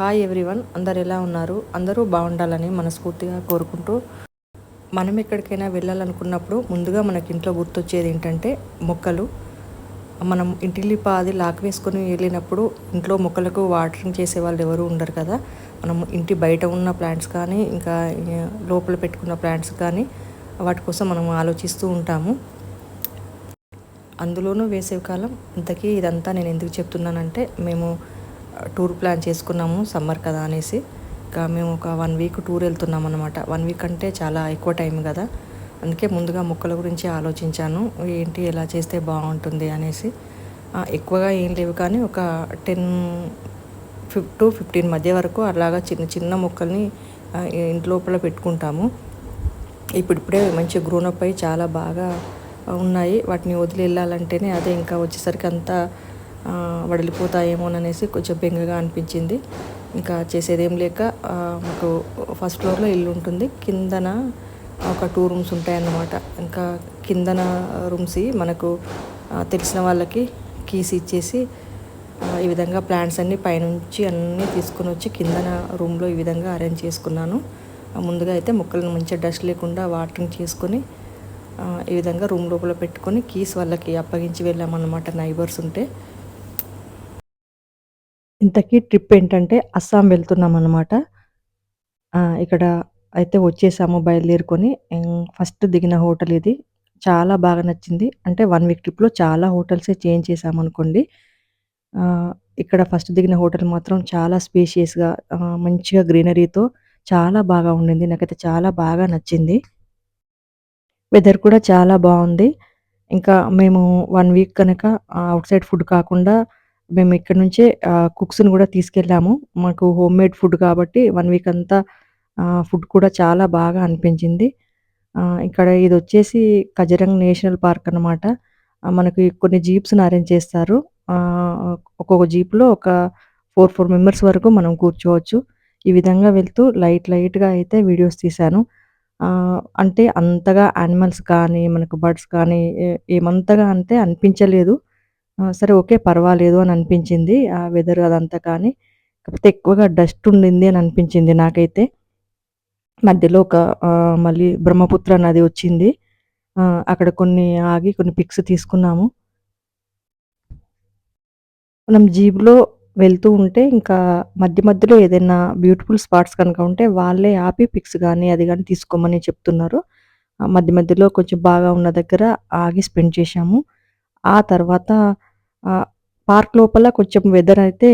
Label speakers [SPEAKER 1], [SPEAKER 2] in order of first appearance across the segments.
[SPEAKER 1] Hi everyone అందరు ఎలా ఉన్నారు? అందరూ బాగుండాలని మనస్ఫూర్తిగా కోరుకుంటూ మనం ఎక్కడికైనా వెళ్ళాలనుకున్నప్పుడు ముందుగా మనకి ఇంట్లో గుర్తొచ్చేది ఏంటంటే మొక్కలు. మనం ఇంటిల్లి పాది లాక్ వేసుకొని వెళ్ళినప్పుడు ఇంట్లో మొక్కలకు వాటరింగ్ చేసే వాళ్ళు ఎవరు ఉండరు కదా. మనం ఇంటి బయట ఉన్న ప్లాంట్స్ కానీ ఇంకా లోపల పెట్టుకున్న ప్లాంట్స్ కానీ వాటి కోసం మనం ఆలోచిస్తూ ఉంటాము. అందులోనూ వేసవికాలం ఇంతకీ ఇదంతా నేను ఎందుకు చెప్తున్నానంటే మేము టూర్ ప్లాన్ చేసుకున్నాము సమ్మర్ కదా అనేసి. ఇంకా మేము ఒక వన్ వీక్ టూర్ వెళ్తున్నాం అనమాట వన్ వీక్ అంటే చాలా ఎక్కువ టైం కదా. అందుకే ముందుగా మొక్కల గురించి ఆలోచించాను. ఏంటి ఎలా చేస్తే బాగుంటుంది అనేసి. ఎక్కువగా ఏం లేవు కానీ ఒక టెన్ ఫిఫ్ టు ఫిఫ్టీన్ మధ్య వరకు అలాగా చిన్న చిన్న మొక్కల్ని ఇంట్లోపల ఇంటి లోపల పెట్టుకుంటాము. ఇప్పుడిప్పుడే మంచి గ్రోనప్ అయి చాలా బాగా ఉన్నాయి. వాటిని వదిలి వెళ్ళాలంటేనే అదే ఇంకా వచ్చేసరికి అంతా వడిలిపోతాయేమోననేసి కొంచెం బెంగగా అనిపించింది. ఇంకా చేసేదేం లేక మాకు ఫస్ట్ ఫ్లోర్లో ఇల్లు ఉంటుంది. కిందన ఒక టూ రూమ్స్ ఉంటాయన్నమాట. ఇంకా కిందన రూమ్స్ మనకు తెలిసిన వాళ్ళకి కీస్ ఇచ్చేసి ఈ విధంగా ప్లాంట్స్ అన్నీ పైనుంచి అన్నీ తీసుకొని వచ్చి కిందన రూమ్లో ఈ విధంగా అరేంజ్ చేసుకున్నాను. ముందుగా అయితే మొక్కలను మంచిగా డస్ట్ లేకుండా వాటరింగ్ చేసుకొని ఈ విధంగా రూమ్ లోపల పెట్టుకొని కీస్ వాళ్ళకి అప్పగించి వెళ్ళామన్నమాట. నైబర్స్ ఉంటే ఇంతకీ ట్రిప్ ఏంటంటే అస్సాం వెళ్తున్నాం అనమాట ఇక్కడ అయితే వచ్చేసాము బయలుదేరుకొని. ఫస్ట్ దిగిన హోటల్ ఇది. చాలా బాగా నచ్చింది. అంటే వన్ వీక్ ట్రిప్లో చాలా హోటల్సే చేంజ్ చేసాము అనుకోండి. ఇక్కడ ఫస్ట్ దిగిన హోటల్ మాత్రం చాలా స్పేషియస్గా మంచిగా గ్రీనరీతో చాలా బాగా ఉండింది. నాకైతే చాలా బాగా నచ్చింది. వెదర్ కూడా చాలా బాగుంది. ఇంకా మేము వన్ వీక్ కనుక అవుట్ సైడ్ ఫుడ్ కాకుండా మేము ఇక్కడ నుంచే కుక్స్ని కూడా తీసుకెళ్ళాము. మాకు హోమ్ మేడ్ ఫుడ్ కాబట్టి వన్ వీక్ అంతా ఫుడ్ కూడా చాలా బాగా అనిపించింది. ఇక్కడ ఇది వచ్చేసి కజరంగ్ నేషనల్ పార్క్ అనమాట మనకి కొన్ని జీప్స్ని అరేంజ్ చేస్తారు. ఒక్కొక్క జీప్లో ఒక ఫోర్ ఫోర్ మెంబర్స్ వరకు మనం కూర్చోవచ్చు. ఈ విధంగా వెళ్తూ లైట్ లైట్గా అయితే వీడియోస్ తీశాను. అంటే అంతగా యానిమల్స్ కానీ మనకు బర్డ్స్ కానీ ఏమంతగా అంటే అనిపించలేదు. సరే ఓకే పర్వాలేదు అని అనిపించింది. ఆ వెదర్ అదంతా కానీ కాకపోతే ఎక్కువగా డస్ట్ ఉండింది అని అనిపించింది నాకైతే. మధ్యలో ఒక మళ్ళీ బ్రహ్మపుత్ర నది వచ్చింది. అక్కడ కొన్ని ఆగి కొన్ని పిక్స్ తీసుకున్నాము. మనం జీబ్లో వెళ్తూ ఉంటే ఇంకా మధ్య మధ్యలో ఏదైనా బ్యూటిఫుల్ స్పాట్స్ కనుక ఉంటే వాళ్ళే ఆపి పిక్స్ కానీ అది కానీ తీసుకోమని చెప్తున్నారు. మధ్య మధ్యలో కొంచెం బాగా ఉన్న దగ్గర ఆగి స్పెండ్ చేశాము. ఆ తర్వాత పార్క్ లోపల కొంచెం వెదర్ అయితే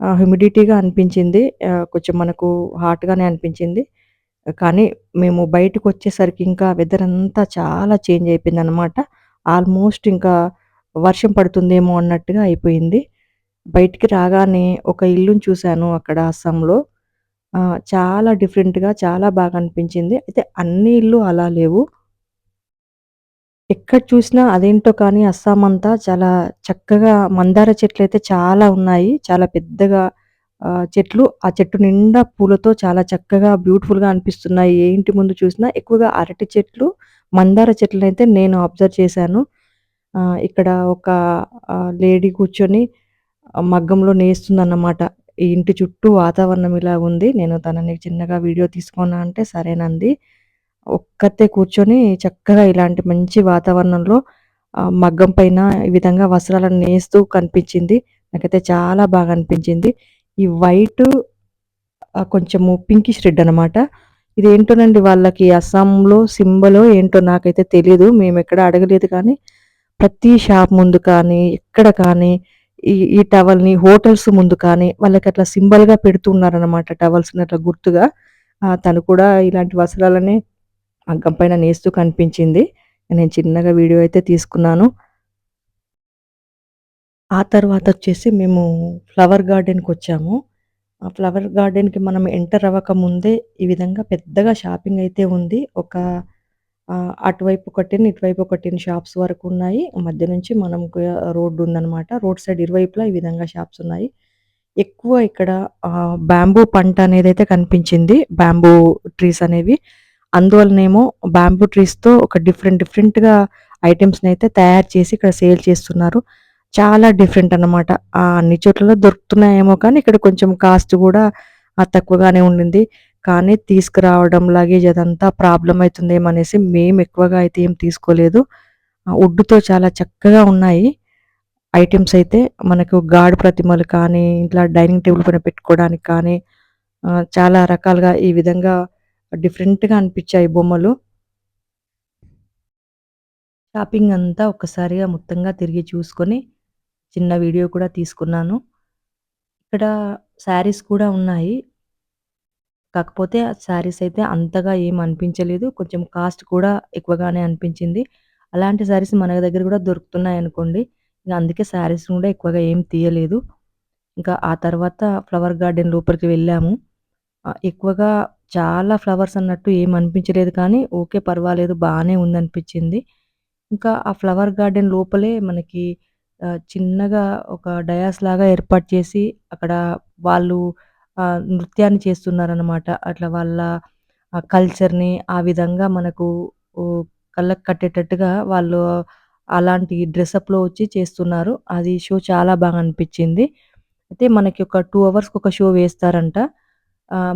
[SPEAKER 1] హ్యూమిడిటీగా అనిపించింది. కొంచెం మనకు హాట్గానే అనిపించింది. కానీ మేము బయటకు వచ్చేసరికి ఇంకా వెదర్ అంతా చాలా చేంజ్ అయిపోయింది అనమాట ఆల్మోస్ట్ ఇంకా వర్షం పడుతుందేమో అన్నట్టుగా అయిపోయింది. బయటికి రాగానే ఒక ఇల్లుని చూశాను అక్కడ అస్సాంలో. చాలా డిఫరెంట్గా చాలా బాగా అనిపించింది. అయితే అన్ని ఇల్లు అలా లేవు. ఎక్కడ చూసినా అదేంటో కానీ అస్సాం అంతా చాలా చక్కగా మందార చెట్లు అయితే చాలా ఉన్నాయి. చాలా పెద్దగా చెట్లు. ఆ చెట్టు నిండా పూలతో చాలా చక్కగా బ్యూటిఫుల్గా అనిపిస్తున్నాయి. ఏ ఇంటి ముందు చూసినా ఎక్కువగా అరటి చెట్లు మందార చెట్లు అయితే నేను అబ్జర్వ్ చేశాను. ఇక్కడ ఒక లేడీ కూర్చొని మగ్గంలో నేస్తుందన్నమాట. ఈ ఇంటి చుట్టూ వాతావరణం ఇలా ఉంది. నేను తనని చిన్నగా వీడియో తీసుకున్నా అంటే సరేనంది. ఒక్కతే కూర్చొని చక్కగా ఇలాంటి మంచి వాతావరణంలో మగ్గం పైన ఈ విధంగా వస్త్రాలను నేస్తూ కనిపించింది. నాకైతే చాలా బాగా అనిపించింది. ఈ వైట్ కొంచెము పింకిష్ రెడ్ అనమాట ఇది ఏంటోనండి వాళ్ళకి అస్సాంలో సింబలో ఏంటో నాకైతే తెలియదు మేము ఎక్కడ అడగలేదు కానీ ప్రతి షాప్ ముందు కానీ ఎక్కడ కానీ ఈ ఈ టవల్ని హోటల్స్ ముందు కానీ వాళ్ళకి అట్లా సింబల్గా పెడుతున్నారనమాట టవల్స్ని అట్లా గుర్తుగా. తను కూడా ఇలాంటి వస్త్రాలని అగ్గం పైన నేస్తూ కనిపించింది. నేను చిన్నగా వీడియో అయితే తీసుకున్నాను. ఆ తర్వాత వచ్చేసి మేము ఫ్లవర్ గార్డెన్కి వచ్చాము. ఆ ఫ్లవర్ గార్డెన్కి మనం ఎంటర్ అవ్వక ముందే ఈ విధంగా పెద్దగా షాపింగ్ అయితే ఉంది. ఒక అటువైపు ఒకటిని ఇటువైపు ఒకటిని షాప్స్ వరకు ఉన్నాయి. మధ్య నుంచి మనం రోడ్డు ఉందన్నమాట. రోడ్ సైడ్ ఇరువైపులా ఈ విధంగా షాప్స్ ఉన్నాయి. ఎక్కువ ఇక్కడ బ్యాంబూ పంట అనేది అయితే కనిపించింది. బ్యాంబూ ట్రీస్ అనేవి. అందువలనేమో బ్యాంబూ ట్రీస్తో ఒక డిఫరెంట్ డిఫరెంట్గా ఐటమ్స్ని అయితే తయారు చేసి ఇక్కడ సేల్ చేస్తున్నారు చాలా డిఫరెంట్ అన్నమాట. ఆ అన్ని చోట్లలో దొరుకుతున్నాయేమో కానీ ఇక్కడ కొంచెం కాస్ట్ కూడా తక్కువగానే ఉండింది. కానీ తీసుకురావడం లగేజ్ అదంతా ప్రాబ్లమ్ అయితుందేమో అనేసి మేము ఎక్కువగా అయితే ఏం తీసుకోలేదు. ఉడ్డుతో వుడ్‌తో చాలా చక్కగా ఉన్నాయి. ఐటెమ్స్ అయితే మనకు గాడ్ ప్రతిమలు కానీ, ఇట్లా డైనింగ్ టేబుల్ పైన పెట్టుకోవడానికి కానీ చాలా రకాలుగా ఈ విధంగా డిఫరెంట్‌గా అనిపించాయి బొమ్మలు. షాపింగ్ అంతా ఒక్కసారిగా మొత్తంగా తిరిగి చూసుకొని, చిన్న వీడియో కూడా తీసుకున్నాను. ఇక్కడ శారీస్ కూడా ఉన్నాయి. కాకపోతే శారీస్ అయితే అంతగా ఏం అనిపించలేదు. కొంచెం కాస్ట్ కూడా ఎక్కువగానే అనిపించింది. అలాంటి శారీస్ మన దగ్గర కూడా దొరుకుతున్నాయనుకోండి. ఇంకా అందుకే శారీస్ కూడా ఎక్కువగా ఏం తీయలేదు. ఇంకా ఆ తర్వాత ఫ్లవర్ గార్డెన్ లోపలికి వెళ్ళాము. ఎక్కువగా చాలా ఫ్లవర్స్ అన్నట్టు ఏం అనిపించలేదు కానీ, ఓకే పర్వాలేదు బాగానే ఉందనిపించింది. ఇంకా ఆ ఫ్లవర్ గార్డెన్ లోపలే మనకి చిన్నగా ఒక డయాస్ లాగా ఏర్పాటు చేసి, అక్కడ వాళ్ళు నృత్యాన్ని చేస్తున్నారనమాట. అట్లా వాళ్ళ కల్చర్‌ని ఆ విధంగా మనకు కళ్ళకు కట్టేటట్టుగా వాళ్ళు అలాంటి డ్రెస్అప్లో వచ్చి చేస్తున్నారు. అది షో చాలా బాగా అనిపించింది. అయితే మనకి ఒక టూ అవర్స్‌కి ఒక షో వేస్తారంట.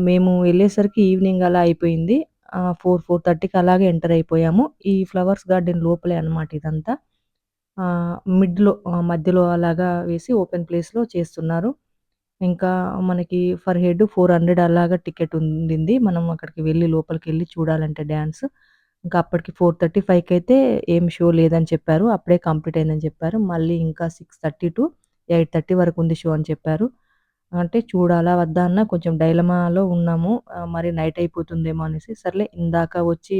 [SPEAKER 1] మేము వెళ్ళేసరికి ఈవినింగ్ అలా అయిపోయింది. ఫోర్ ఫోర్ థర్టీకి అలాగే ఎంటర్ అయిపోయాము. ఈ ఫ్లవర్స్ గార్డెన్ లోపలే అనమాట ఇదంతా. మిడ్‌లో మధ్యలో అలాగా వేసి ఓపెన్ ప్లేస్‌లో చేస్తున్నారు. ఇంకా మనకి ఫర్ హెడ్ 400 అలాగా టికెట్ ఉండింది. మనం అక్కడికి వెళ్ళి లోపలికి వెళ్ళి చూడాలంటే డ్యాన్స్ ఇంకా అప్పటికి 4:35కి అయితే ఏం షో లేదని చెప్పారు. అప్పుడే కంప్లీట్ అయిందని చెప్పారు. మళ్ళీ ఇంకా 6:30-8:30 వరకు ఉంది షో అని చెప్పారు. అంటే చూడాలా? వద్దా? అన్న కొంచెం డైలమాలో ఉన్నాము. మరి నైట్ అయిపోతుందేమో అనేసి సర్లే ఇందాక వచ్చి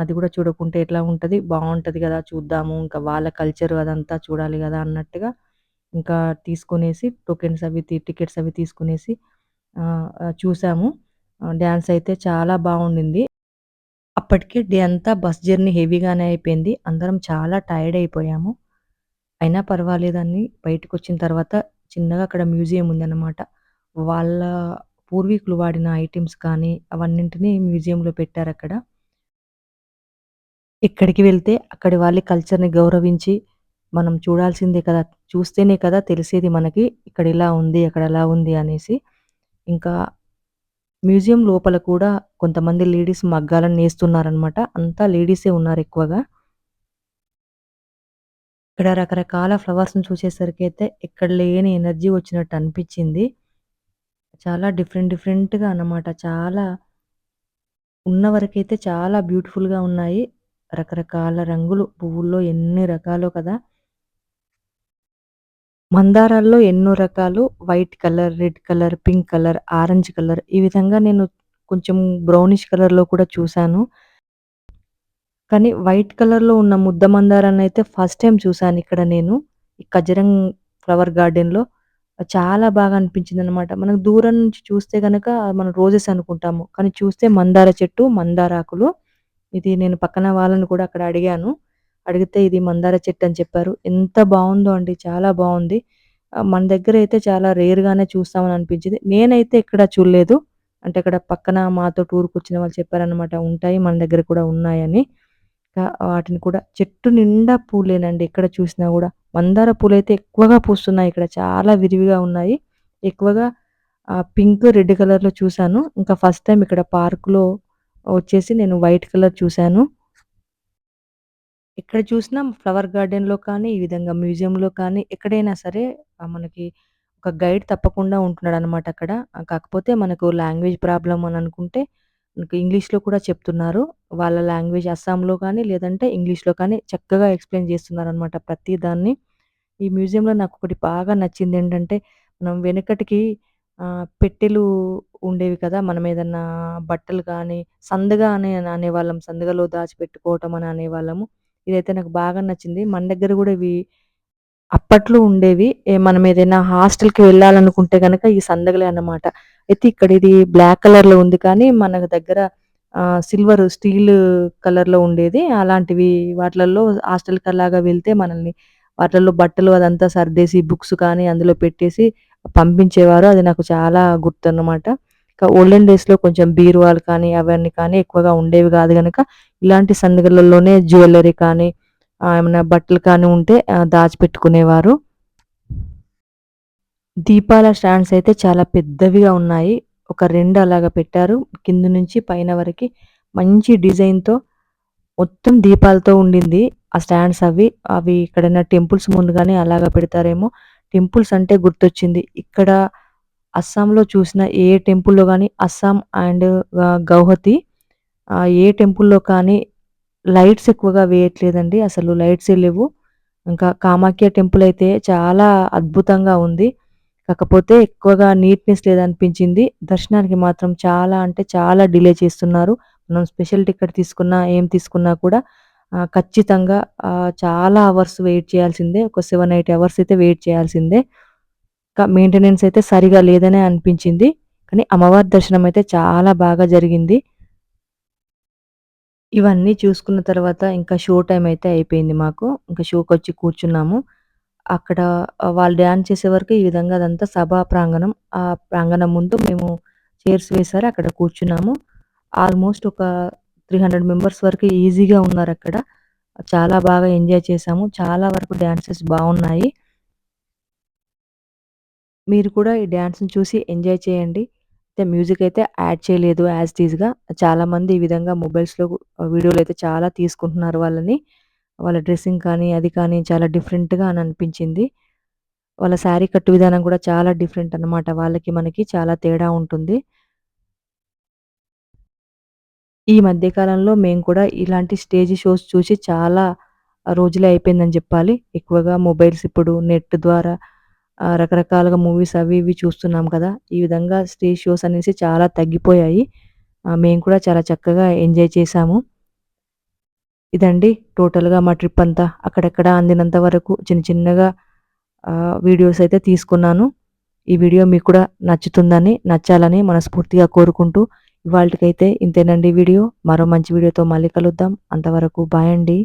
[SPEAKER 1] అది కూడా చూడకుంటే ఎట్లా ఉంటుంది బాగుంటుంది కదా చూద్దాము. ఇంకా వాళ్ళ కల్చర్ అదంతా చూడాలి కదా అన్నట్టుగా ఇంకా తీసుకునేసి టోకెన్స్ అవి టికెట్స్ అవి తీసుకునేసి చూసాము. డ్యాన్స్ అయితే చాలా బాగుండింది అప్పటికే డే అంతా బస్ జర్నీ హెవీగానే అయిపోయింది. అందరం చాలా టైర్డ్ అయిపోయాము. అయినా పర్వాలేదని బయటకొచ్చిన తర్వాత చిన్నగా అక్కడ మ్యూజియం ఉందన్నమాట. వాళ్ళ పూర్వీకులు వాడిన ఐటెమ్స్ కానీ, అవన్నింటిని మ్యూజియంలో పెట్టారక్కడ. ఎక్కడికి వెళ్తే అక్కడి వాళ్ళ కల్చర్‌ని గౌరవించి, మనం చూడాల్సిందే కదా! చూస్తేనే కదా తెలిసేది మనకి. ఇక్కడ ఇలా ఉంది, అక్కడ అలా ఉంది అనేసి. ఇంకా మ్యూజియం లోపల కూడా కొంతమంది లేడీస్ మగ్గాలను నేస్తున్నారనమాట. అంతా లేడీసే ఉన్నారెక్కువగా. ఇక్కడ రకరకాల ఫ్లవర్స్‌ని అయితే ఎక్కడ లేని ఎనర్జీ వచ్చినట్టు అనిపించింది చాలా డిఫరెంట్ డిఫరెంట్‌గా అన్నమాట. చాలా ఉన్న వరకైతే చాలా బ్యూటిఫుల్‌గా ఉన్నాయి. రకరకాల రంగులు పువ్వుల్లో ఎన్ని రకాలు కదా! మందారాల్లో ఎన్నో రకాలు white colour, red colour, pink colour, orange colour ఈ విధంగా నేను కొంచెం బ్రౌనిష్ కలర్‌లో కూడా చూసాను. కానీ వైట్ కలర్‌లో ఉన్న ముద్ద మందారాన్ని అయితే ఫస్ట్ టైం చూసాను ఇక్కడ నేను. ఈ కజరంగ్ ఫ్లవర్ గార్డెన్‌లో. చాలా బాగా అనిపించింది అనమాట మనకు దూరం నుంచి చూస్తే కనుక మనం రోజెస్ అనుకుంటాము. కానీ చూస్తే మందార చెట్టు, మందారాకులు. ఇది నేను పక్కన వాళ్ళని కూడా అక్కడ అడిగాను. అడిగితే ఇది మందార చెట్టు అని చెప్పారు. ఎంత బాగుందో అండి. చాలా బాగుంది మన దగ్గర అయితే చాలా రేర్‌గానే చూస్తామని అనిపించింది. నేనైతే ఇక్కడ చూడలేదు. అంటే అక్కడ పక్కన మాతో టూర్‌కొచ్చిన వాళ్ళు చెప్పారనమాట. ఉంటాయి మన దగ్గర కూడా ఉన్నాయని. వాటిని కూడా చెట్టు నిండా పూలేనండి ఎక్కడ చూసినా కూడా మందార పూలైతే ఎక్కువగా పూస్తున్నాయి ఇక్కడ. చాలా విరివిగా ఉన్నాయి. ఎక్కువగా పింక్, రెడ్ కలర్‌లో చూశాను ఇంకా ఫస్ట్ టైం ఇక్కడ పార్క్‌లో వచ్చేసి నేను వైట్ కలర్ చూశాను ఎక్కడ చూసినా ఫ్లవర్ గార్డెన్‌లో కానీ, ఈ విధంగా మ్యూజియంలో కానీ, ఎక్కడైనా సరే మనకి ఒక గైడ్ తప్పకుండా ఉంటున్నాడనమాట అక్కడ. కాకపోతే మనకు లాంగ్వేజ్ ప్రాబ్లం అని అనుకుంటే, ఇంగ్లీష్‌లో కూడా చెప్తున్నారు. వాళ్ళ లాంగ్వేజ్ అస్సాంలో కానీ, లేదంటే ఇంగ్లీష్‌లో కానీ చక్కగా ఎక్స్‌ప్లెయిన్ చేస్తున్నారు అనమాట ప్రతి దాన్ని. ఈ మ్యూజియంలో నాకు ఒకటి బాగా నచ్చింది ఏంటంటే మనం వెనకటికి పెట్టెలు ఉండేవి కదా! మనం ఏదన్నా బట్టలు కానీ, సందగా అని అనేవాళ్ళం. సందుగలో దాచిపెట్టుకోవటం అని అనేవాళ్ళము. ఇదైతే నాకు బాగా నచ్చింది. మన దగ్గర కూడా ఇవి అప్పట్లో ఉండేవి. ఏ మనం ఏదైనా హాస్టల్‌కి వెళ్ళాలనుకుంటే కనుక ఈ సందగలే అన్నమాట. అయితే ఇక్కడ ఇది బ్లాక్ కలర్‌లో ఉంది కానీ, మన దగ్గర సిల్వర్ స్టీల్ కలర్‌లో ఉండేది. అలాంటివి వాటిలల్లో హాస్టల్ లాగా వెళ్తే మనల్ని వాటిల్లో బట్టలు అదంతా సర్దేసి, బుక్స్ కానీ అందులో పెట్టేసి పంపించేవారు. అది నాకు చాలా గుర్తన్నమాట. ఇంకా ఓల్డెన్ డేస్‌లో కొంచెం బీరువాలు కానీ, అవన్నీ కానీ ఎక్కువగా ఉండేవి కాదు కనుక ఇలాంటి సందుగలలోనే జ్యువెలరీ కానీ, ఏమైనా బట్టలు కానీ ఉంటే దాచిపెట్టుకునేవారు. దీపాల స్టాండ్స్ అయితే చాలా పెద్దవిగా ఉన్నాయి. ఒక రెండు అలాగా పెట్టారు. కింద నుంచి పైన వరకి మంచి డిజైన్‌తో మొత్తం దీపాలతో ఉండింది. ఆ స్టాండ్స్ అవి. అవి ఎక్కడైనా టెంపుల్స్ ముందు గాని అలాగా పెడతారేమో. టెంపుల్స్ అంటే గుర్తొచ్చింది. ఇక్కడ అస్సాంలో చూసిన ఏ టెంపుల్‌లో కానీ అస్సాం అండ్ గౌహతి ఏ టెంపుల్‌లో కానీ లైట్స్ ఎక్కువగా వేయట్లేదండి. అసలు లైట్సే లేవు. ఇంకా కామాఖ్య టెంపుల్ అయితే చాలా అద్భుతంగా ఉంది. కాకపోతే ఎక్కువగా నీట్‌నెస్ లేదనిపించింది. దర్శనానికి మాత్రం చాలా అంటే చాలా డిలే చేస్తున్నారు. మనం స్పెషల్ టికెట్ తీసుకున్నా, ఏం తీసుకున్నా కూడా ఖచ్చితంగా చాలా అవర్స్ వెయిట్ చేయాల్సిందే. ఒక 7, 8 అవర్స్ అయితే వెయిట్ చేయాల్సిందే. ఇంకా మెయింటెనెన్స్ అయితే సరిగా లేదనే అనిపించింది. కానీ అమ్మవారి దర్శనం అయితే చాలా బాగా జరిగింది. ఇవన్నీ చూసుకున్న తర్వాత ఇంకా షో టైం అయితే అయిపోయింది మాకు. ఇంకా షోకి వచ్చి కూర్చున్నాము. అక్కడ వాళ్ళు డాన్స్ చేసే వరకు ఈ విధంగా అదంతా సభా ప్రాంగణం. ఆ ప్రాంగణం ముందు మేము చైర్స్ వేశారు. అక్కడ కూర్చున్నాము. ఆల్మోస్ట్ ఒక 300 మెంబర్స్ వరకు ఈజీగా ఉన్నారక్కడ. చాలా బాగా ఎంజాయ్ చేశాము. చాలా వరకు డ్యాన్సెస్ బాగున్నాయి మీరు కూడా ఈ డ్యాన్స్ని చూసి ఎంజాయ్ చేయండి. అయితే మ్యూజిక్ అయితే యాడ్ చేయలేదు యాజ్ ఇట్ ఈస్‌గా. చాలామంది ఈ విధంగా మొబైల్స్‌లో వీడియోలయితే చాలా తీసుకుంటున్నారు వాళ్ళని. వాళ్ళ డ్రెస్సింగ్ కానీ, అది కానీ చాలా డిఫరెంట్‌గా అని అనిపించింది. వాళ్ళ శారీ కట్టు విధానం కూడా చాలా డిఫరెంట్ అన్నమాట. వాళ్ళకి, మనకి చాలా తేడా ఉంటుంది. ఈ మధ్యకాలంలో మేము కూడా ఇలాంటి స్టేజ్ షోస్ చూసి చాలా రోజులే అయిపోయిందని చెప్పాలి ఎక్కువగా మొబైల్స్ ఇప్పుడు నెట్ ద్వారా రకరకాలుగా మూవీస్ అవి ఇవి చూస్తున్నాం కదా! ఈ విధంగా స్టేజ్ షోస్ అనేసి చాలా తగ్గిపోయాయి. మేము కూడా చాలా చక్కగా ఎంజాయ్ చేశాము. ఇదండి టోటల్‌గా మా ట్రిప్ అంతా. అక్కడక్కడ అందినంత వరకు చిన్న చిన్నగా వీడియోస్ అయితే తీసుకున్నాను. ఈ వీడియో మీకు కూడా నచ్చుతుందని, నచ్చాలని మనస్ఫూర్తిగా కోరుకుంటూ ఇవాళకైతే ఇంతేనండి వీడియో. మరో మంచి వీడియోతో మళ్ళీ కలుద్దాం. అంతవరకు బాయ్ అండి.